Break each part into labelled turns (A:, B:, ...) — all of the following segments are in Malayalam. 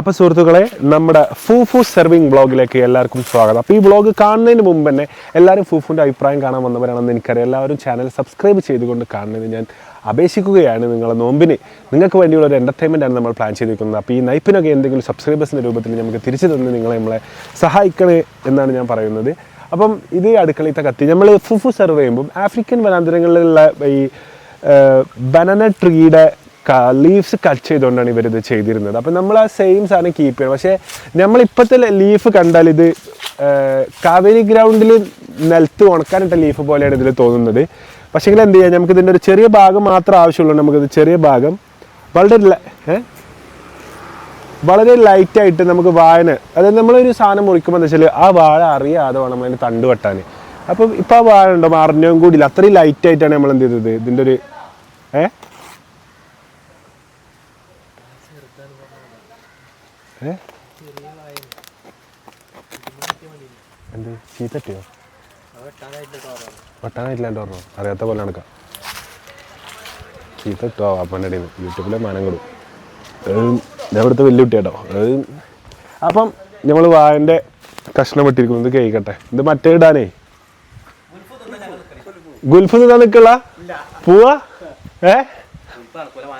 A: അപ്പോൾ സുഹൃത്തുക്കളെ നമ്മുടെ ഫുഫു സെർവിങ് ബ്ലോഗിലേക്ക് എല്ലാവർക്കും സ്വാഗതം. അപ്പോൾ ഈ ബ്ലോഗ് കാണുന്നതിന് മുമ്പ് തന്നെ എല്ലാവരും ഫൂഫുവിന്റെ അഭിപ്രായം കാണാൻ വന്നവരാണെന്ന് എനിക്കറിയാം. എല്ലാവരും ചാനൽ സബ്സ്ക്രൈബ് ചെയ്തുകൊണ്ട് കാണുന്നതിന് ഞാൻ അപേക്ഷിക്കുകയാണ് നിങ്ങളെ നോമ്പിന്. നിങ്ങൾക്ക് വേണ്ടിയുള്ള ഒരു എന്റർടൈൻമെന്റ് ആണ് നമ്മൾ പ്ലാൻ ചെയ്തിരിക്കുന്നത്. അപ്പോൾ ഈ നൈപ്പിനൊക്കെ എന്തെങ്കിലും സബ്സ്ക്രൈബേഴ്സിന്റെ രൂപത്തിൽ നമുക്ക് തിരിച്ചു തന്ന് നിങ്ങളെ നമ്മളെ സഹായിക്കണേ എന്നാണ് ഞാൻ പറയുന്നത്. അപ്പം ഇത് അടുക്കളയിലത്തെ കത്തി. നമ്മൾ ഫുഫു സെർവ് ചെയ്യുമ്പം ആഫ്രിക്കൻ വനാന്തരങ്ങളിലുള്ള ഈ ബനന ട്രീയുടെ ലീവ്സ് കട്ട് ചെയ്തുകൊണ്ടാണ് ഇവരിത് ചെയ്തിരുന്നത്. അപ്പം നമ്മൾ ആ സെയിം സാധനം കീപ്പ് ചെയ്യണം. പക്ഷേ നമ്മളിപ്പോഴത്തെ ലീഫ് കണ്ടാൽ ഇത് കാവേരി ഗ്രൗണ്ടിൽ നിലത്ത് ഉണക്കാനിട്ട ലീഫ് പോലെയാണ് ഇതിൽ തോന്നുന്നത്. പക്ഷേ എന്ത് ചെയ്യാം? നമുക്ക് ഇതിന്റെ ഒരു ചെറിയ ഭാഗം മാത്രം ആവശ്യമുള്ളൂ. നമുക്കിത് ചെറിയ ഭാഗം വളരെ? വളരെ ലൈറ്റായിട്ട് നമുക്ക് വായന അതായത് നമ്മളൊരു സാധനം മുറിക്കുമ്പോൾ എന്താ വെച്ചാൽ ആ വാഴ അറിയാതെ വേണം അതിന് തണ്ട് വെട്ടാൻ അപ്പം ഇപ്പം ആ വാഴ ഉണ്ടോ? അറിഞ്ഞവും കൂടിയില്ല. അത്രയും ലൈറ്റായിട്ടാണ് നമ്മൾ എന്ത് ചെയ്തത്? ഇതിന്റെ ഒരു ഏ? എന്ത്? ചീത്തട്ടിയോ വെട്ടാനായിട്ടില്ലാണ്ട് പറഞ്ഞോ അറിയാത്ത പോലെ നടക്കാം. ചീത്ത ഇട്ടോ അപ്പന്റെ അടിയിൽ നിന്ന്. യൂട്യൂബിലെ മാനം കൊടുക്കും ഞാൻ ഇവിടുത്തെ വലിയ കുട്ടിയാട്ടോ. അത് അപ്പം നമ്മൾ വായന്റെ കഷ്ണം വെട്ടിയിരിക്കുന്നു. ഇത് കേൾക്കട്ടെ. ഇത് മറ്റേ ഇടാനേ. ഗുൽഫ് നിന്നാ നിൽക്കുള്ള? പോവാ? ഏ?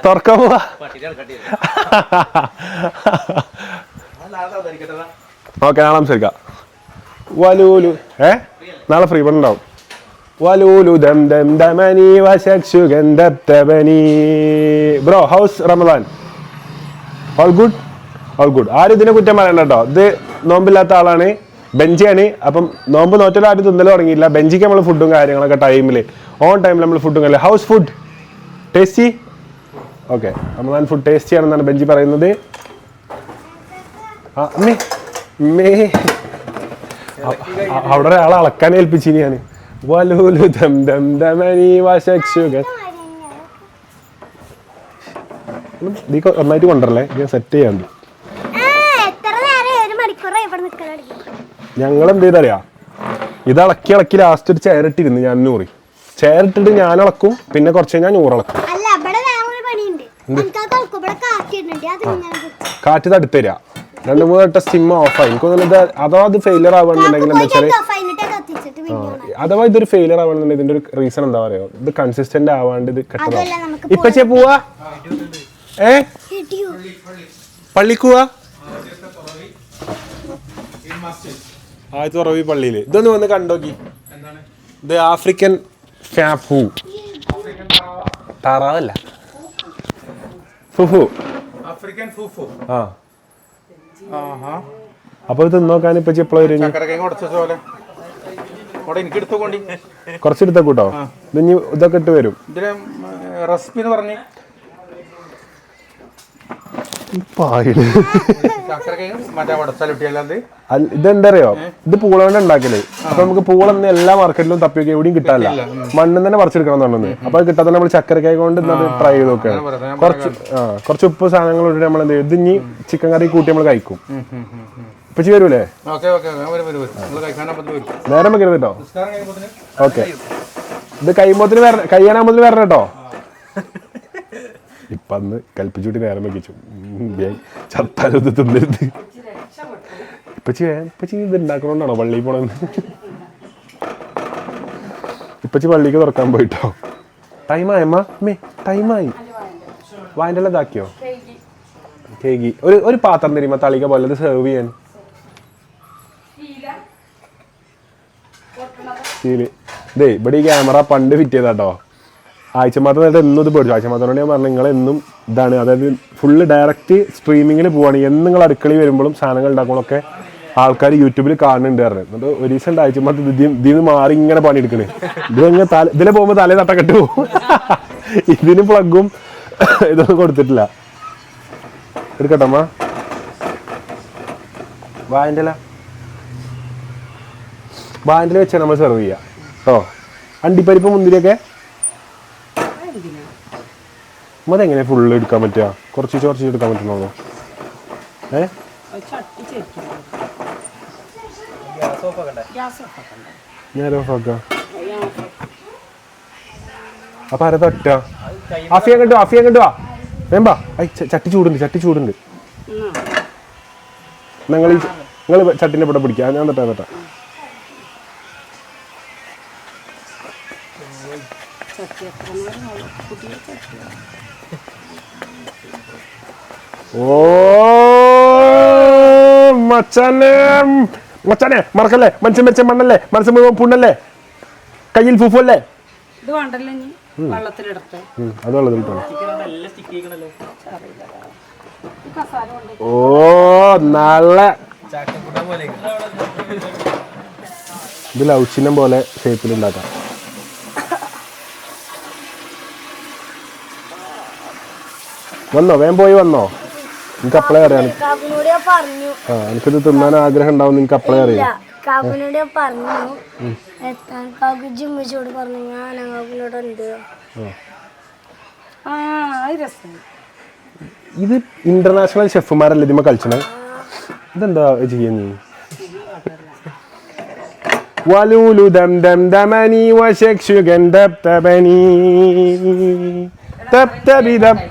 A: തുറക്കാൻ പോവാ? ഓക്കെ നാളെ സംസാരിക്കാം. വലൂലു ഏ? നാളെ ഫ്രീ ഉണ്ടാവും. വലൂലു ദം ദം ദമനി വശക്ഷു ഗന്ധത്തബനി ബ്രോ house Ramadan all good all good ആരും ഇതിനെ കുറ്റം പറയണ്ട കേട്ടോ ഇത് നോമ്പില്ലാത്ത ആളാണ് ബെഞ്ചിയാണ്. അപ്പം നോമ്പ് നോറ്റൽ ആരും തിന്നലും തുടങ്ങിയില്ല. ബെഞ്ചിക്ക് നമ്മൾ ഫുഡും കാര്യങ്ങളൊക്കെ ടൈമിൽ ഓൺ ടൈമിൽ നമ്മൾ ഫുഡും കാര്യമില്ല house food tasty okay Ramadan food tasty ആണെന്നാണ് ബെഞ്ചി പറയുന്നത് ആ അമ്മേ അമ്മേ അ- അ- അവിടെ ഒരാളെ അളക്കാൻ ഏൽപ്പിച്ചിനി ഞാൻ വലൂലു ദം ദം ദമനി വശക്ഷുഗൻ നീ കൊ- ഒന്നായിട്ട് കൊണ്ടുവരല്ലേ? ഞാൻ സെറ്റ് ചെയ്യാണ്ട് ഞങ്ങൾ എന്ത് ചെയ്തറിയാ ഇത് ഇളക്കി ഇളക്കി ലാസ്റ്റ് ഒരു ചേരട്ടിരുന്ന് ഞാൻ നൂറി. ചേരിട്ടിട്ട് ഞാൻ ഇളക്കും പിന്നെ കുറച്ച് ഞാൻ നൂറ് ഇളക്കും.
B: അല്ല ഇവിടെ വേറൊരു പണിയുണ്ട്. എനിക്ക് ആ തൊളക്കും ഇവിടെ കാറ്റിടുന്നുണ്ട് അത് ഇങ്ങനെ പിടിച്ച്.
A: കാറ്റ് തടുത്തരാ രണ്ട് മൂന്ന് വട്ടം സ്റ്റിം ഓഫായി എനിക്ക് തോന്നുന്നത് അഥവാ അത് ഫെയിലിയർ ആവുകയാണെന്നുണ്ടെങ്കിൽ എന്താ വെച്ചാൽ. അഥവാ ഇതൊരു ഫെയിലർ ആവുകയാണെന്നുണ്ടെങ്കിൽ ഇതിന്റെ ഒരു റീസൺ എന്താ പറയുക? ഇത് കൺസിസ്റ്റന്റ് ആവാണ്ട് ഇത്
B: അതുമല്ല
A: കെട്ടതാവും
B: നമുക്ക്
A: ഇപ്പൊ ചേ പോവാ. ഏ? പള്ളിക്കുക ആദ്യത്തെ ഉറവി പള്ളിയിൽ. ഇതൊന്ന് വന്ന് കണ്ടോക്കി ഇത് ആഫ്രിക്കൻ ഫാഫു താറാവല്ല. ഫുഫു.
C: African fufu.
A: ആ. അപ്പൊ ഇത് നോക്കാൻ ഇപ്പൊ എപ്പോഴും കുറച്ചെടുത്ത കൂട്ടോ. ഇത് ഇനി ഇതൊക്കെ ഇട്ട് വരും.
C: ഇതിന് റെസിപ്പി എന്ന് പറഞ്ഞ്
A: പായിൽ.
C: ചക്കരക്കൈ മറ്റേ ഉടച്ചാലിട്ടിയല്ലാതെ
A: അല്ല- ഇതെന്താ അറിയോ ഇത് പൂള കൊണ്ട് ഉണ്ടാക്കൽ. അപ്പൊ നമുക്ക് പൂളന്ന് എല്ലാ മാർക്കറ്റിലും തപ്പിയൊക്കെ എവിടെയും കിട്ടാനില്ല മണ്ണിൽ തന്നെ പറിച്ചെടുക്കണം എന്നുണ്ടെന്ന് അപ്പൊ അത് കിട്ടാതെ നമ്മൾ ചക്കരക്കായ കൊണ്ട് ഇന്നത് ട്രൈ ചെയ്ത് നോക്കുകയാണ് കുറച്ച് ആ കുറച്ച് ഉപ്പ് സാധനങ്ങൾ ഇട്ടിട്ട് നമ്മൾ എന്ത് ഇത് ഇനി ചിക്കൻ കറി കൂട്ടി നമ്മൾ കഴിക്കും. ഇപ്പൊ ചെയ്യ വരൂലേ? നേരം വെക്കരുത് കേട്ടോ. ഓക്കെ. ഇത് കഴിയുമ്പോത്തിന് കഴിയാനാകുമ്പോത്തിന് വരണം കേട്ടോ. ഇപ്പന്ന് കൽപ്പിച്ചുകൂട്ടി നേരം വെക്കിച്ചു. ചത്താലും ഇത് തിന്നരുത്. ഇപ്പച്ചി ഇപ്പച്ചി ഇത് ഉണ്ടാക്കണോണ്ടാണോ പള്ളിയിൽ പോണെന്ന് ഇപ്പച്ചി പള്ളിക്ക് തുറക്കാൻ പോയിട്ടോ? ടൈമായി അമ്മ. മേ ടൈമായി. വാന്റെ എല്ലാം ഇതാക്കിയോ? കേക്ക് ഒരു ഒരു പാത്രം തരുമ്പോ തളിക പോലെ ഇത് സെർവ് ചെയ്യാൻ. സ്റ്റീൽ ഇതേ ഇവിടെ ഈ ക്യാമറ പണ്ട് ഫിറ്റ് ചെയ്താട്ടോ ആഴ്ചമാത്ത നേരത്തെ എന്നും ഇത് പേടിച്ചു ആഴ്ചമാത്തോട് ഞാൻ പറഞ്ഞു നിങ്ങൾ എന്നും ഇതാണ്. അതായത് ഫുള്ള് ഡയറക്റ്റ് സ്ട്രീമിങ്ങിൽ പോവാണ്. എന്ന് നിങ്ങൾ അടുക്കളയിൽ വരുമ്പോഴും സാധനങ്ങൾ ഉണ്ടാക്കുമ്പോഴൊക്കെ ആൾക്കാർ യൂട്യൂബിൽ കാണുന്നുണ്ട് പറഞ്ഞു. എന്നിട്ട് ഒരു ദിവസം ഉണ്ട് ഇതിൽ ഇതിന് മാറി ഇങ്ങനെ പണിയെടുക്കണേ. ഇത് ഇങ്ങനെ തല ഇതിലെ പോകുമ്പോൾ തലേ തട്ടക്കെട്ട് പോകും ഇതിന് പ്ലഗും ഇതൊന്നും കൊടുത്തിട്ടില്ല. എടുക്കട്ടമ്മ വായന്റെ വായന്റെ വെച്ചാൽ നമ്മൾ സെർവ് ചെയ്യുക കേട്ടോ? അണ്ടിപ്പരിപ്പ് മുന്തിരിയൊക്കെ? അതെങ്ങനെ ഫുള്ള് എടുക്കാൻ പറ്റുക? കുറച്ച് കുറച്ച് എടുക്കാൻ പറ്റുന്നുള്ളൂ ഏ? ഞാൻ ഓഫാക്കാം അപ്പൊ ആരെ ഒറ്റ? അഫിയ കണ്ടു അഫിയ കണ്ടു വാ. വേമ്പാ. ഐ ചട്ടി ചൂടുണ്ട് ചട്ടി ചൂടുണ്ട്. നിങ്ങൾ നിങ്ങൾ ചട്ടിന്റെ ഇവിടെ പിടിക്കുക ഞാൻ തട്ടാ തട്ടാ. ഓ മച്ചാനെ. മച്ചാനെ മറക്കല്ലേ? മനുഷ്യൻ വെച്ച മണ്ണല്ലേ? മനസ്സ് മുഴുവൻ പുണ്ണല്ലേ? കയ്യിൽ ഫുഫല്ലേ
D: ഇത് വേണ്ടല്ലോ ഇനി. കസാര കൊണ്ട്
A: ഓ നല്ല. ഇത് ലൗച്ചിനം പോലെ ഷേപ്പിൽ ഉണ്ടാക്കാം. വന്നോ? വേം പോയി വന്നോ? എനിക്ക് അപ്പളേ അറിയാം.
B: കാക്കുനോട് ഞാൻ പറഞ്ഞു.
A: ആ എനിക്കിത് തിന്നാൻ ആഗ്രഹം ഉണ്ടാവും എനിക്ക് അപ്പളേ
B: ഇല്ല
A: അറിയാം.
B: കാക്കുനോട് ഞാൻ പറഞ്ഞു. എത്താൻ കാക്കു ജിമ്മിച്ചോട് പറഞ്ഞു. ഞാൻ കാക്കുനോട് ഉണ്ട്.
D: ആ. അത് രസം.
A: ഇത് ഇന്റർനാഷണൽ ഷെഫുമാരല്ലേ ഇതിമ കളിച്ചണേ? ഇതെന്താ ചെയ്യുന്നു വലൂലു ദം ദം ദമനി വശക്ഷുഗൻ ദബ് തബനി തബ് തബി ദബ്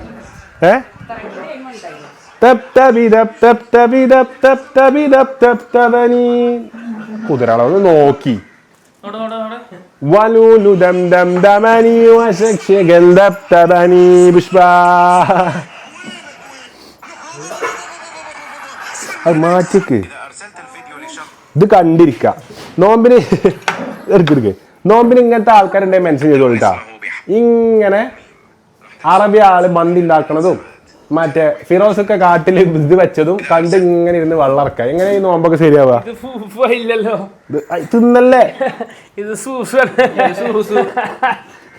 A: കുതിരാളൊന്ന് നോക്കി വലൂലു ദം ദം ദമനി വശക്ഷുഗൻ ദബ് തബനി പുഷ്പ അത് മാറ്റിക്ക് ഇത് കണ്ടിരിക്ക നോമ്പിന് എടുക്കെടുക്ക് നോമ്പിന് ഇങ്ങനത്തെ ആൾക്കാരുണ്ടെങ്കിൽ മെൻഷൻ ചെയ്തോളിട്ടാ ഇങ്ങനെ അറബി ആൾ മന്തി ഉണ്ടാക്കണതും മറ്റേ ഫിറോസ് ഒക്കെ കാട്ടിൽ ഇത് വെച്ചതും കണ്ട് ഇങ്ങനെ ഇരുന്ന് വെള്ളറക്ക. എങ്ങനെ ഈ നോമ്പൊക്കെ
E: ശരിയാവാ ഇല്ലല്ലോ.
A: തിന്നല്ലേ?
E: ഇത് സൂസു.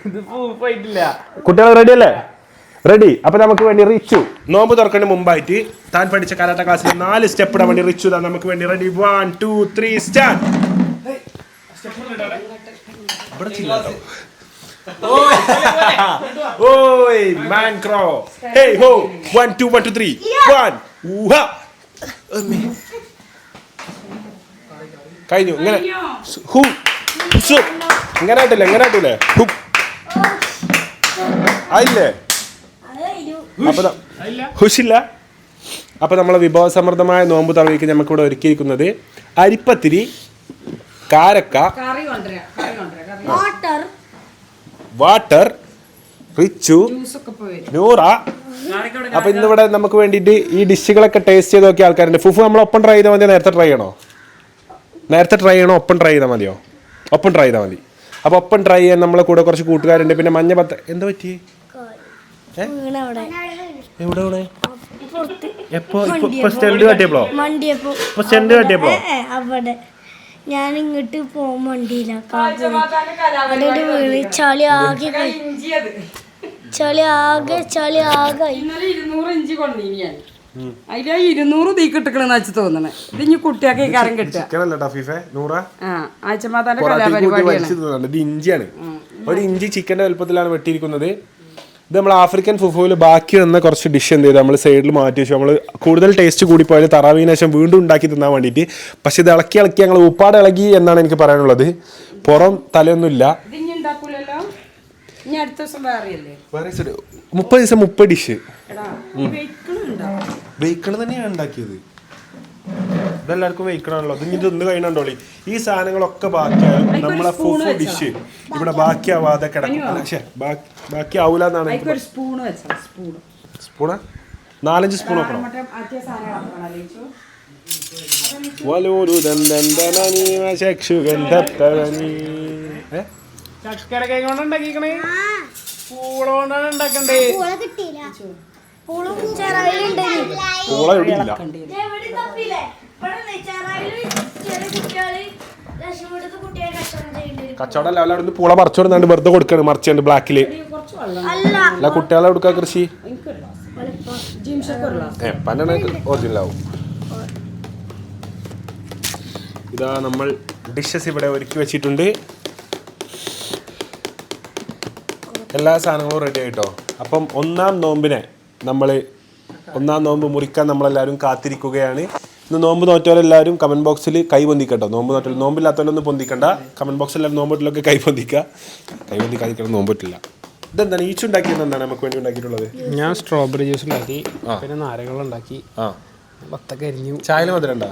E: ഇത് ഫൂഫായിട്ടില്ല
A: കുട്ടികൾ റെഡി അല്ലേ? റെഡി അപ്പൊ നമുക്ക് വേണ്ടി റിച്ചു. നോമ്പ് തുറക്കുന്നതിന് മുമ്പായിട്ട് താൻ പഠിച്ച കരാട്ട ക്ലാസ്സിൽ നാല് സ്റ്റെപ്പ് ഇടാൻ വേണ്ടി റിച്ചു താൻ നമുക്ക് വേണ്ടി ready one two three start ഓയ് മാൻ ക്രോ ഹേയ് ഹോ one two one two three one കഴിഞ്ഞു ഇങ്ങനെ ഹു ഹുസു ഇങ്ങനെ ആയിട്ടില്ല ഇങ്ങനെ ആയിട്ടില്ലേ ഹു ആയില്ലേ അപ്പൊ ഹുഷില്ല. അപ്പോൾ നമ്മളെ വിഭവസമൃദ്ധമായ നോമ്പ് തറവിക്ക് നമുക്ക് ഇവിടെ ഒരുക്കിയിരിക്കുന്നത് അരിപ്പത്തിരി കാരക്ക
D: കറി കൊണ്ടുവരാം കറി കൊണ്ടുവരാം കറി
B: വാട്ടർ
A: റിച്ചു നൂറ. അപ്പൊ ഇന്നിവിടെ നമുക്ക് വേണ്ടിയിട്ട് ഈ ഡിഷുകളൊക്കെ ടേസ്റ്റ് ചെയ്ത് നോക്കിയ ആൾക്കാരുണ്ട്. ഫുഫു നമ്മൾ ഒപ്പം ട്രൈ ചെയ്താൽ മതി നേരത്തെ ട്രൈ ചെയ്യണോ? നേരത്തെ ട്രൈ ചെയ്യണോ? ഒപ്പം ട്രൈ ചെയ്താൽ മതിയോ? ഒപ്പം ട്രൈ ചെയ്താൽ മതി. അപ്പൊ ഒപ്പം ട്രൈ ചെയ്യാൻ നമ്മളെ കൂടെ കുറച്ച് കൂട്ടുകാരുണ്ട്. പിന്നെ മഞ്ഞ പത്ത് എന്താ പറ്റി? എവിടെ ഇവിടെ എപ്പോ ഇപ്പൊ- സ്റ്റെൻഡ്
B: കാട്ടിയപ്പോ?
A: ഇപ്പൊ സ്റ്റെൻഡ്
B: കാട്ടിയപ്പോ? അവിടെ. ഞാൻ ഇങ്ങോട്ട് പോകാൻ മണ്ടിയില്ല കാക്കു അവിടെ വീണ് ചളി ആകെ പോയി.
D: ഇഞ്ചി അത്.
B: ചളി ആകെ ചളി ആകെ ആയി.
D: ഇന്നലെ ഇരുന്നൂറ് ഇഞ്ചി കൊണ്ടീനി ഞാൻ. അതിൽ ഇരുന്നൂറ് തീ വെച്ച് തോന്നണേ. ഇത് ഇനി കുട്ടിയൊക്കെ കരം കിട്ടുക.
A: ഇഞ്ചിയാണ്. ഒരു ഇഞ്ചി ചിക്കന്റെ വലുപ്പത്തിലാണ് വെട്ടിയിരിക്കുന്നത്. ഇത് നമ്മൾ ആഫ്രിക്കൻ ഫുഫോയിൽ ബാക്കി വന്ന കുറച്ച് ഡിഷ് എന്ത് ചെയ്തു? നമ്മൾ സൈഡിൽ മാറ്റി വെച്ചു. നമ്മൾ കൂടുതൽ ടേസ്റ്റ് കൂടി പോയത് തറാവിന് ശേഷം വീണ്ടും ഉണ്ടാക്കി തിന്നാൻ വേണ്ടിയിട്ട്. പക്ഷെ ഇത് ഇളക്കി ഇളക്കി ഞങ്ങൾ ഉപ്പാട് ഇളകി എന്നാണ് എനിക്ക് പറയാനുള്ളത്. പുറം തലയൊന്നുമില്ല.
D: ഇത് ഇനി അടുത്ത ദിവസം വേറെയല്ലേ
A: മുപ്പത് ദിവസം മുപ്പത് ഡിഷ്
D: വെയ്ക്കണുണ്ടോ
A: തന്നെയാണ് ഉണ്ടാക്കിയത്. ഇതെല്ലാവർക്കും വെയ്ക്കണമല്ലോ ഇത് ഇത് ഒന്ന് കഴിഞ്ഞോളി ഈ സാധനങ്ങളൊക്കെ ബാക്കിയാവും. നമ്മളെ ഫുഫു ഡിഷ് ഇവിടെ ബാക്കിയാവാതെ കിടക്കും. പക്ഷേ ബാക്കിയാവൂല ബാക്കി- ബാക്കി ആവൂല എന്നാണ്
D: സ്പൂണ്
A: നാലഞ്ച് സ്പൂൺ വെക്കണം. വലൂരു ദന്തനനി വശക്ഷുഗന്ധത്തവനി. ഏ?
E: ചക്കര കൈ കൊണ്ട് ഉണ്ടാക്കിക്കണേ? പൂള കൊണ്ടാണ് ഉണ്ടാക്കണ്ടേ?
B: പൂള
A: ഇവിടെ ഇല്ല. കച്ചവടം അല്ല അവിടെ പൂള പറിച്ചു കൊടുത്താണ്ട് വെറുതെ കൊടുക്കാണ് മറിച്ചുണ്ട്
D: ബ്ലാക്കിൽ.
B: അല്ല.
A: കുട്ടികളെ കൊടുക്കുക കൃഷി? പന്നെ ഒറിജിനൽ ആവും ഇതാ നമ്മൾ ഡിഷസ് ഇവിടെ ഒരുക്കി വെച്ചിട്ടുണ്ട്. എല്ലാ സാധനങ്ങളും റെഡി ആയിട്ടോ? അപ്പം ഒന്നാം നോമ്പിനെ നമ്മൾ ഒന്നാം നോമ്പ് മുറിക്കാൻ നമ്മളെല്ലാവരും കാത്തിരിക്കുകയാണ്. ഇന്ന് നോമ്പ് നോറ്റവരെല്ലാവരും കമന്റ് ബോക്സിൽ കൈ പൊന്തിക്കട്ടോ. നോമ്പ് നോറ്റൽ നോമ്പില്ലാത്തവരൊന്നും പൊന്തിക്കണ്ട. കമന്റ് ബോക്സിൽ നോമ്പിട്ടിലൊക്കെ കൈ പൊന്തിക്കുക കൈ പൊന്തിക്കാതിരിക്കണം നോമ്പിട്ടില്ല. ഇതെന്താണ്? ഈച്ച് ഉണ്ടാക്കിയത് എന്താണ്? നമുക്ക് വേണ്ടി ഉണ്ടാക്കിയിട്ടുള്ളത്.
E: ഞാൻ സ്ട്രോബെറി ജ്യൂസ് ഉണ്ടാക്കി പിന്നെ നാരങ്ങൾ ഉണ്ടാക്കി
A: ആ.
E: പത്തൊക്കെ എരിഞ്ഞു
A: ചായയിൽ മധുരം ഉണ്ടാ?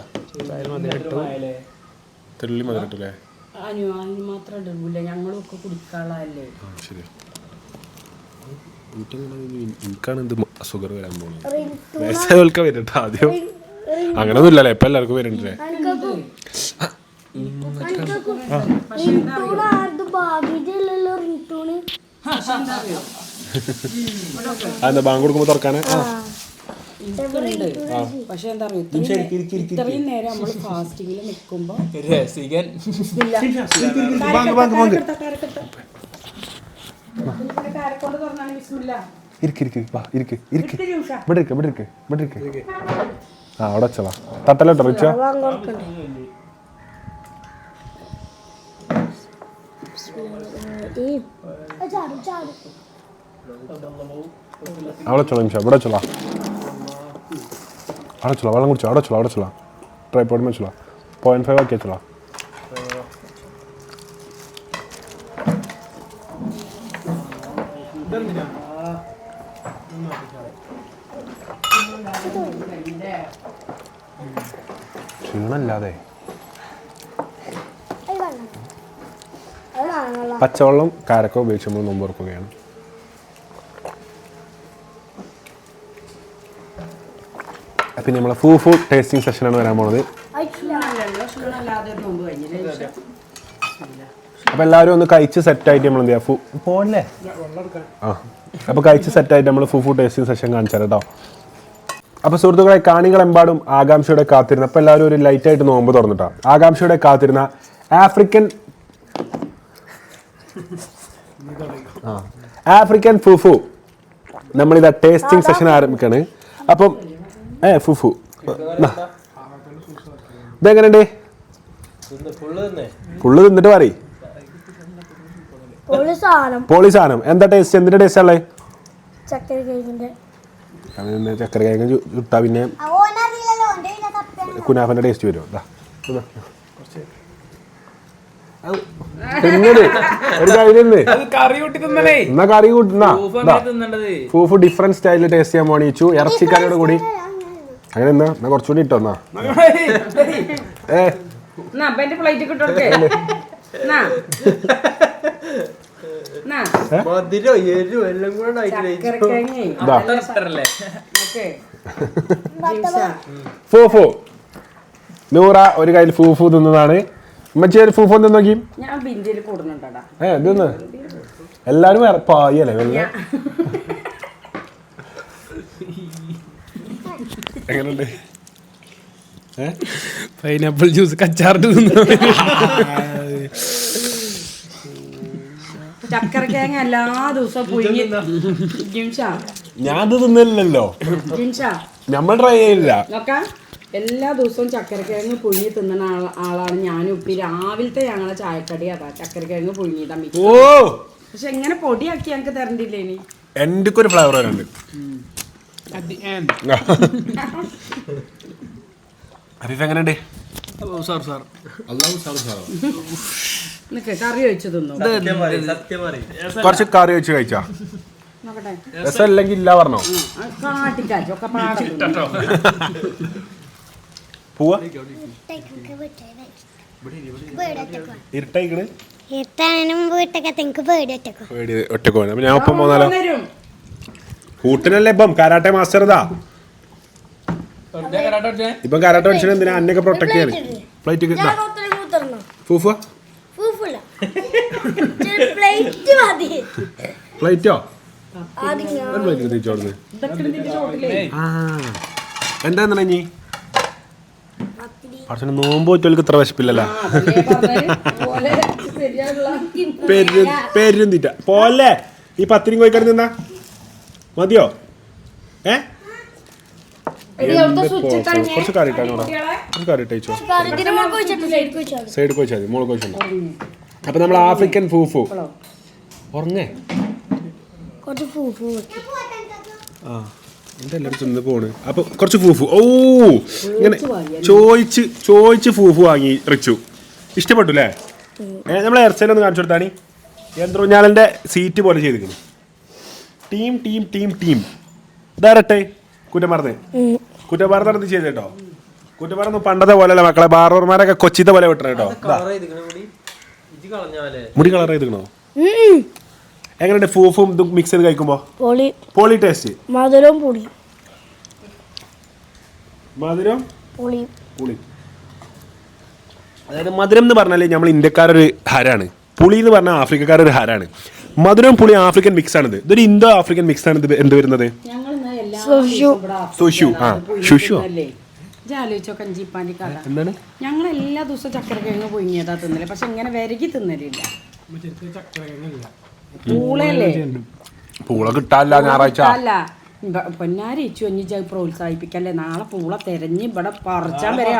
E: മധുരം ഇട്ടു.
A: തെള്ളി മധുരം ഇട്ടില്ലേ
D: അനു അതിന് മാത്രം ഇടില്ല ഞങ്ങളൊക്കെ കുടിക്കാളല്ലേ
A: ശരി. എനിക്കാണ് ഇത് ഷുഗർ വരാൻ പോകുന്നത് വയസ്സായവർക്ക് വരട്ടെ ആദ്യം. അങ്ങനൊന്നും ഇല്ലല്ലേ ഇപ്പൊ എല്ലാവർക്കും വരുന്നുണ്ടല്ലേ?
B: റിങ്ടൂണ്
A: അതെന്താ ബാങ്ക് കൊടുക്കുമ്പോ തുറക്കാന്?
D: പക്ഷെ എന്താ അറിയോ ഇത്രയും നേരം നമ്മൾ ഫാസ്റ്റിംഗിൽ നിൽക്കുമ്പോ
A: ഇരിക്ക് ഇരിക്ക്. വാ ഇരിക്ക് ഇരിക്ക്. ഇവിടെ ഇരിക്ക് ഇവിടെ ഇരിക്ക് ഇവിടെ ഇരിക്ക്. ആ അവിടെ വെച്ചതാ തട്ടലോട്ടോ റിച്ച? അവിടെ വെച്ചോളാം നിമിഷം. ഇവിടെ വെച്ചോളാം. അവിടെ വെച്ചോളാം വെള്ളം കുടിച്ചോ. അവിടെ വെച്ചോളാം അവിടെ വെച്ചോളാം. ട്രൈപ്പോഡ് വെച്ചോളാം. പോയിന്റ് ഫൈവ് ആക്കി വെച്ചോളാം.
B: അത്.
A: പച്ചവെള്ളം കാരക്ക ഉപയോഗിച്ച് നമ്മൾ നോമ്പ് തുറക്കുകയാണ്. പിന്നെ നമ്മളെ ഫൂ ഫുൾ ടേസ്റ്റിംഗ് സെഷനാണ് വരാൻ പോണത്. അപ്പൊ എല്ലാവരും ഒന്ന് കഴിച്ച് സെറ്റായിട്ട് നമ്മൾ എന്ത് ചെയ്യാം? ഫു പോണല്ലേ? ആ. അപ്പോൾ കഴിച്ച് സെറ്റായിട്ട് നമ്മൾ ഫുൾ ഫുൾ ടേസ്റ്റിംഗ് സെഷൻ കാണിച്ചാൽ കേട്ടോ. അപ്പോൾ സുഹൃത്തുക്കളെ കാണികളെമ്പാടും ആകാംക്ഷയുടെ കാത്തിരുന്ന അപ്പോൾ എല്ലാവരും ഒരു ലൈറ്റായിട്ട് നോമ്പ് തുറന്നിട്ടാ? ആകാംക്ഷയുടെ കാത്തിരുന്ന ആഫ്രിക്കൻ ആ ആഫ്രിക്കൻ ഫുഫു നമ്മളിതാ ടേസ്റ്റിംഗ് സെഷൻ ആരംഭിക്കാണ്. അപ്പം ഏ ഫുഫു. ഇതെങ്ങനെയുണ്ട്? ഫുള്ള് തിന്നിട്ട് പറയും. പൊളി സാധനം. എന്താ ടേസ്റ്റ് എന്തിന്റെ ടേസ്റ്റ് ഉള്ളത്
B: ചക്കര കേക്കിന്റെ
A: പിന്നെ ചക്കര കിഴങ്ങ് ചു- ചുട്ടാ പിന്നെ കുനാഫന്റെ ടേസ്റ്റ് വരും. ഒരു
E: കറി കൂട്ടി തിന്നണേ.
A: എന്നാ കറി കൂട്ടുന്ന
E: തിന്നണ്ടത്.
A: ഫൂഫ് ഡിഫറെന്റ് സ്റ്റൈലിൽ ടേസ്റ്റ് ചെയ്യാൻ പോണിച്ചു ഇറച്ചിക്കറിയോട് കൂടി. അങ്ങനെ എന്നാ എന്നാ കുറച്ചുകൂടി ഇട്ടോ എന്നാ. ഏ.
D: പ്ലേറ്റ് എന്നാ എന്നാ.
E: മധുരോ എരിവും എല്ലാം കൂടെ
A: ഫൂഫു നൂറ ഒരു കയ്യിൽ ഫൂഫു തിന്നതാണ് ഉമ്മച്ചി ഒരു ഫൂഫു തിന്ന് നോക്കി. ഏ തിന്ന്. എല്ലാരും വേറെ പായല്ലേ വെള്ളം എങ്ങനെയുണ്ട്
E: പൈനാപ്പിൾ ജ്യൂസ് കച്ചാറിട്ട് തിന്നു
D: ചക്കരക്കിഴങ്ങ് എല്ലാ ദിവസവും പുഴുങ്ങി ജിംഷ
A: ഞാൻ ഇത് തിന്നില്ലല്ലോ.
D: ജിംഷ
A: നമ്മൾ ട്രൈ ചെയ്യില്ല
D: നോക്കാം. എല്ലാ ദിവസവും ചക്കരക്കിഴങ്ങ് പുഴുങ്ങി തിന്നുന്ന ആളാണ് ഞാനും ഉപ്പി. രാവിലത്തെ ഞങ്ങളെ ചായക്കടി അതാ. ചക്കരക്കിഴങ്ങ് പുഴുങ്ങിയതാ തമ്മി
A: ഓ!
D: പക്ഷെ എങ്ങനെ പൊടിയാക്കി ഞങ്ങൾക്ക് തരണ്ടില്ലേ ഇനി?
A: എന്റെ ഒരു ഫ്ലേവർ വരുന്നുണ്ട് അഫീഫ് എങ്ങനെയുണ്ട്?
E: Sir sir.
D: നിനക്ക് കറി വെച്ച് തിന്നു
A: കുറച്ച് കറി വെച്ച് കഴിച്ചാ.
D: നോക്കട്ടെ.
A: രസം അല്ലെങ്കിൽ ഇല്ല പറഞ്ഞോ?
D: ആ, കാട്ടിക്കാച്ചോ ഒക്കെ പാടെ തിന്നു.
A: പോവാ? ഇരുട്ടായിക്കണ്?
B: വീട്ടൊക്കെ
A: പേടി ഒറ്റയ്ക്ക്. ഞാൻ ഒപ്പം പോന്നാലോ? കൂട്ടിനല്ലേ ഇപ്പം? കരാട്ടെ മാസ്റ്റർ ഇതാ. ഇപ്പം കരാട്ട പഠിച്ചത് എന്തിനാ? അന്നൊക്കെ പ്രൊട്ടക്ട് ചെയ്യാണ് പ്ലേറ്റ് കിട്ടാ ഫൂഫ
B: പ്ലേറ്റ്
A: ഒരു പ്ലേറ്റ് തിരിച്ചോടുന്നു ആ. എന്താ ഇനി? പക്ഷെ നോമ്പ് പറ്റുമല്ലോ ഇത്ര വിശപ്പില്ലല്ലോ. പെരും പെരും തീറ്റ പോലെ ഈ പത്തിരി കോഴിക്കറി നിന്നാ മതിയോ? ഏ? കുറച്ച് കറി കറി ഇട്ടോ സൈഡ് കോച്ചാൽ മതി മോൾ കോച്ചുണ്ടോ അപ്പൊ നമ്മൾ ആഫ്രിക്കൻ ഫൂഫു. ഉറങ്ങേ. ആ എന്റെ എല്ലാവരും തിന്ന് പോണ്. അപ്പൊ കുറച്ച് ഫൂഫു. ഓ ഇങ്ങനെ ചോയിച്ച് ചോയിച്ച് ഫൂഫു വാങ്ങി റിച്ചു. ഇഷ്ടപ്പെട്ടു അല്ലേ? നമ്മൾ നമ്മളെ ഒന്ന് കാണിച്ചു കൊടുത്താണി യന്ത്രൂഞ്ഞാലിന്റെ സീറ്റ് പോലെ ചെയ്തിരിക്കുന്നു. Team team team team. ഇതാരട്ടെ? കുറ്റം മറന്നേ എന്ത് ചെയ്ത് കേട്ടോ കുറ്റപ്പാറൊന്നും പണ്ടത്തെ പോലെയല്ല മക്കളെ ബാർബർമാരൊക്കെ കൊച്ചിത്തെ പോലെ വിട്ടണം കേട്ടോ
F: മുടി?
A: മുടി കളർ ചെയ്തിക്കണോ എങ്ങനെയുണ്ട് ഫൂഫും ഇതും മിക്സ് ചെയ്ത് കഴിക്കുമ്പോ?
B: പൊളി.
A: പോളി ടേസ്റ്റ്
B: മധുരവും പുളി.
A: മധുരം?
B: പൊളി.
A: പുളി. അതായത് മധുരം എന്ന് പറഞ്ഞാൽ നമ്മൾ ഇന്ത്യക്കാരൊരു ഹരാണ്. പുളി എന്ന് പറഞ്ഞാൽ ആഫ്രിക്കക്കാരൊരു ഹരാണ്. മധുരം പുളി ആഫ്രിക്കൻ മിക്സ് ആണിത്. ഇതൊരു ഇന്തോ ആഫ്രിക്കൻ മിക്സ് ആണ് ഇത് എന്ത് വരുന്നത്?
B: സുഷു.
A: ആ,
D: ആലോചിച്ചോ കഥ.
A: എന്താണ്?
D: ഞങ്ങൾ എല്ലാ ദിവസവും ചക്കരക്കിഴങ്ങ് പുഴുങ്ങിയതാ തിന്നൽ. പക്ഷെ ഇങ്ങനെ വിരകി തിന്നലില്ല.
A: പൂള കിട്ടാല്ല ഞായറാഴ്ച.
D: അല്ല പൊന്നാരി ഒന്നിച്ച് പ്രോത്സാഹിപ്പിക്കല്ലേ? നാളെ പൂള തെരഞ്ഞ് ഇവിടെ പറിച്ചാൻ വരെ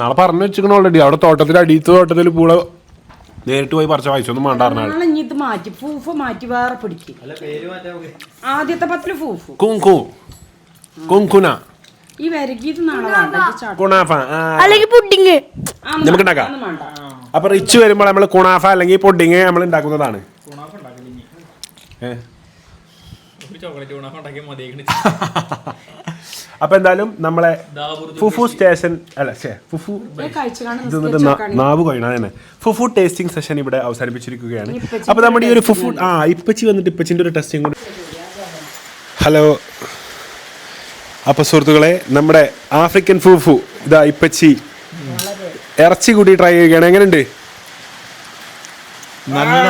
A: നാളെ പറഞ്ഞു വെച്ചിരിക്കണ ഓൾറെഡി അവിടെ തോട്ടത്തിൽ അടിയത്ത് തോട്ടത്തിൽ പൂള നേരിട്ട് പോയി പറിച്ച പൈസ
D: ഇനി ഇത് മാറ്റി ഫൂഫ് മാറ്റി വേറെ പിടിക്കും.
F: അല്ല പേര് മാറ്റാൻ
D: ആദ്യത്തെ പത്തിൽ ഫൂഫു.
A: കുങ്കു. കുങ്കുന.
D: ഈ വിരകിയത് നാളെ വേണ്ട ഇത് ചാ-
A: കുണാഫ ആ.
B: അല്ലെങ്കിൽ പുഡിങ്.
D: ആ, ഒന്ന്
A: നമുക്ക് ഉണ്ടാക്കാം.
D: ഒന്നും വേണ്ട.
A: അപ്പൊ റിച്ച് വരുമ്പോൾ നമ്മൾ കുണാഫ അല്ലെങ്കിൽ പൊഡിങ് നമ്മൾ ഉണ്ടാക്കുന്നതാണ്. അപ്പൊ എന്തായാലും നമ്മളെ ഫുഫു സ്റ്റേഷൻ അല്ല ഫുഫു
D: ഇത്
A: നാവ് കൊയ്യണ തന്നെ ഫുഫു ടേസ്റ്റിംഗ് സെഷൻ ഇവിടെ അവസാനിപ്പിച്ചിരിക്കുകയാണ്. അപ്പൊ നമ്മുടെ ഈ ഒരു ഫുഫു ആ ഇപ്പച്ചി വന്നിട്ട് ഇപ്പച്ചിന്റെ ഒരു ടെസ്റ്റിംഗ് കൂടി. ഹലോ. അപ്പൊ സുഹൃത്തുക്കളെ നമ്മുടെ ആഫ്രിക്കൻ ഫുഫു ഇതാ ഇപ്പച്ചി. ഇറച്ചി കൂടി ട്രൈ ചെയ്യുകയാണ്. എങ്ങനെയുണ്ട്?
C: നല്ല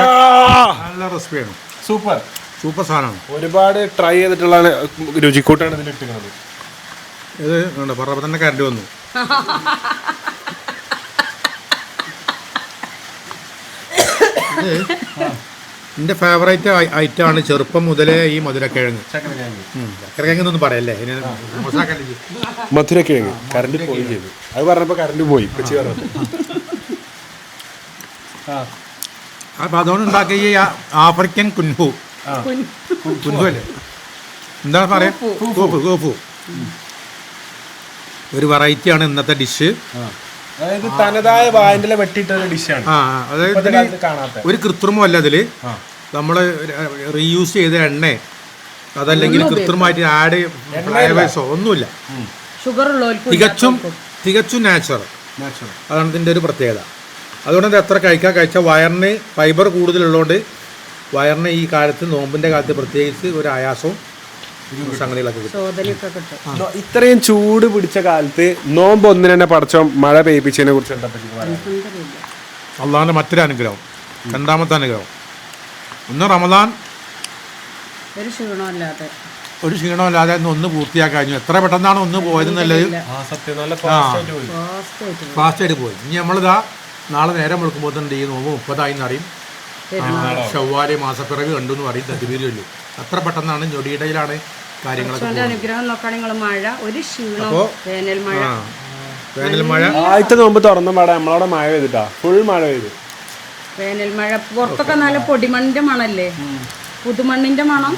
C: നല്ല റെസിപ്പിയാണ്
A: സൂപ്പർ.
C: സൂപ്പർ സാധനമാണ്.
A: ഒരുപാട് ട്രൈ ചെയ്തിട്ടുള്ള രുചിക്കൂട്ടാണ് ഇതിൽ ഇട്ടിരിക്കുന്നത്.
C: ഇത് ഉണ്ട് പറഞ്ഞപ്പോൾ തന്നെ കരണ്ട് വന്നു. എന്റെ എന്റെ ഐറ്റം ആണ് ചെറുപ്പം മുതലേ ഈ മധുരക്കിഴങ്ങ്. ചക്കരക്കിഴങ്ങ്. എന്നൊന്നും പറയല്ലേ?
A: മധുരക്കിഴങ്ങ്. കറണ്ട് പോയി ചെയ്തു. അത് പറഞ്ഞപ്പോ കറണ്ട് പോയി പറഞ്ഞു.
C: അപ്പൊ അതുകൊണ്ട് ഉണ്ടാക്കിയ ആഫ്രിക്കൻ കുൻഫു കുൻഫു അല്ലേ എന്താണ് പറയാ? ഒരു വെറൈറ്റി ഒരു വെറൈറ്റിയാണ് ഇന്നത്തെ ഡിഷ്
A: അതായത് തനതായ വായന്റെ വെട്ടിയിട്ട ഒരു ഡിഷാണ്
C: ആ അതായത്
A: കാണാത്ത.
C: ഒരു കൃത്രിമല്ല അതിൽ നമ്മൾ റീയൂസ് ചെയ്ത എണ്ണ. അതല്ലെങ്കിൽ കൃത്രിമമായിട്ട് ആഡ് ഫ്ലേവേഴ്സോ ഒന്നുമില്ല. തികച്ചും തികച്ചും നാച്ചുറൽ അതാണ് ഇതിന്റെ ഒരു പ്രത്യേകത. അതുകൊണ്ട് എത്ര കഴിക്കാൻ കഴിച്ചാൽ വയറിന് ഫൈബർ കൂടുതലുള്ളതുകൊണ്ട് വയറിന് ഈ കാലത്ത് നോമ്പിന്റെ കാലത്ത് പ്രത്യേകിച്ച് ഒരു ആയാസവും സംഗതികളൊക്കെ കിട്ടും.
A: ഇത്രയും ചൂട് പിടിച്ച കാലത്ത് നോമ്പ് ഒന്നിന് തന്നെ പടച്ചോ മഴ പെയ്പ്പിച്ചതിനെ കുറിച്ച് എന്താ പറ്റി പറയാ
C: അള്ളാഹിന്റെ മറ്റൊരു അനുഗ്രഹം രണ്ടാമത്തെ അനുഗ്രഹം. ഒന്ന് റമദാൻ
D: ഒരു ക്ഷീണമല്ലാതെ
C: ഒരു ക്ഷീണമില്ലാതെ ഇന്ന് ഒന്ന് പൂർത്തിയാക്കി കഴിഞ്ഞു. എത്ര പെട്ടെന്നാണ് ഒന്ന് പോയതെന്നുള്ളത്
A: ആ സത്യം. നല്ല
D: ഫാസ്റ്റായിട്ട്
C: ഫാസ്റ്റായിട്ട് പോയി. ഇനി നമ്മളിതാ നാളെ നേരം വെളുക്കുമ്പോൾ തന്നെ ഈ നോമ്പ് മുപ്പതായി എന്നറിയും ചൊവ്വാൽ മാസപ്പിറവി കണ്ടു എന്ന് പറയും തദ്ബീരല്ലോ അത്ര പെട്ടെന്നാണ് ഞൊടിയിടയിലാണ് കാര്യങ്ങളൊക്കെ
D: അവന്റെ അനുഗ്രഹം നോക്കുകയാണെങ്കിൽ നിങ്ങൾ മഴ. ഒരു ക്ഷീണം വേനൽ മഴ.
C: വേനൽ മഴ.
A: ആദ്യത്തെ നോമ്പ് തുറന്ന പാടെ നമ്മളവിടെ മഴ പെയ്തിട്ടാ. ഫുൾ മഴ പെയ്തു.
D: വേനൽ മഴ. പുറത്തൊക്കെ നല്ല പൊടിമണ്ണിന്റെ മണല്ലേ? പുതുമണ്ണിന്റെ മണം.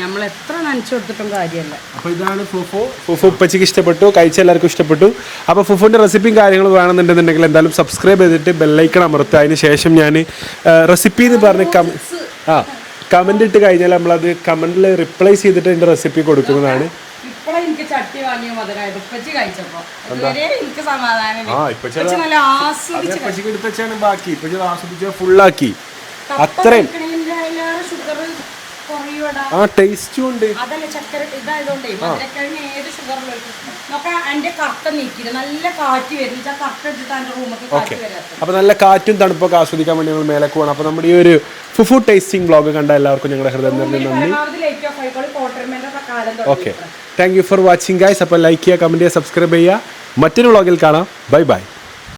D: നമ്മൾ എത്ര നനച്ചു കൊടുത്തിട്ടും കാര്യമല്ല.
A: അപ്പോൾ ഇതാണ് ഫുഫു. ഫുഫു ഉപ്പച്ചിക്ക് ഇഷ്ടപ്പെട്ടു കഴിച്ച എല്ലാവർക്കും ഇഷ്ടപ്പെട്ടു. അപ്പോൾ ഫുഫുവിന്റെ റെസിപ്പിയും കാര്യങ്ങളും വേണമെന്നുണ്ടെന്നുണ്ടെങ്കിൽ എന്തായാലും സബ്സ്ക്രൈബ് ചെയ്തിട്ട് ബെല്ലൈക്കൺ അമർത്തുക. അതിന് ശേഷം ഞാൻ റെസിപ്പി എന്ന് പറഞ്ഞ് കം- ആ കമന്റ് ഇട്ട് കഴിഞ്ഞാൽ നമ്മളത് കമന്റിൽ റിപ്ലൈ ചെയ്തിട്ട് എന്റെ റെസിപ്പി കൊടുക്കുന്നതാണ്.
D: എനിക്ക് ചട്ടി വാങ്ങിയ മധുരമായത് ഉപ്പച്ചി കഴിച്ചപ്പോ. എനിക്ക് സമാധാനം ആസ്വദിച്ച്
A: ബാക്കി. ആസ്വദിച്ച ഫുള്ളാക്കി അത്രയും. ആ ടേസ്റ്റും ഉണ്ട്.
D: അതല്ല ചക്കര ഇതായതുകൊണ്ടേ മധുരക്കിഴങ്ങ് ഏത് ഷുഗറിലും നോക്കാം അതിന്റെ കറക്റ്റ് നീക്കിയിട്ട് നല്ല കാറ്റ് ആ എടുത്തിട്ട് അതിന്റെ റൂമൊക്കെ കാറ്റ്
A: അപ്പോൾ നല്ല കാറ്റും തണുപ്പൊക്കെ ആസ്വദിക്കാൻ വേണ്ടി ഞങ്ങൾ മേലെ പോകണം അപ്പൊ നമ്മുടെ ഈ ഒരു ഫുഫു ടേസ്റ്റിംഗ് ബ്ലോഗ് കണ്ട എല്ലാവർക്കും ഞങ്ങളുടെ ഹൃദയം നിറഞ്ഞ നന്ദി. Okay thank you for watching guys അപ്പോൾ ലൈക്ക് ചെയ്യുക കമന്റ് ചെയ്യുക സബ്സ്ക്രൈബ് ചെയ്യുക. മറ്റൊരു ബ്ലോഗിൽ കാണാം. Bye bye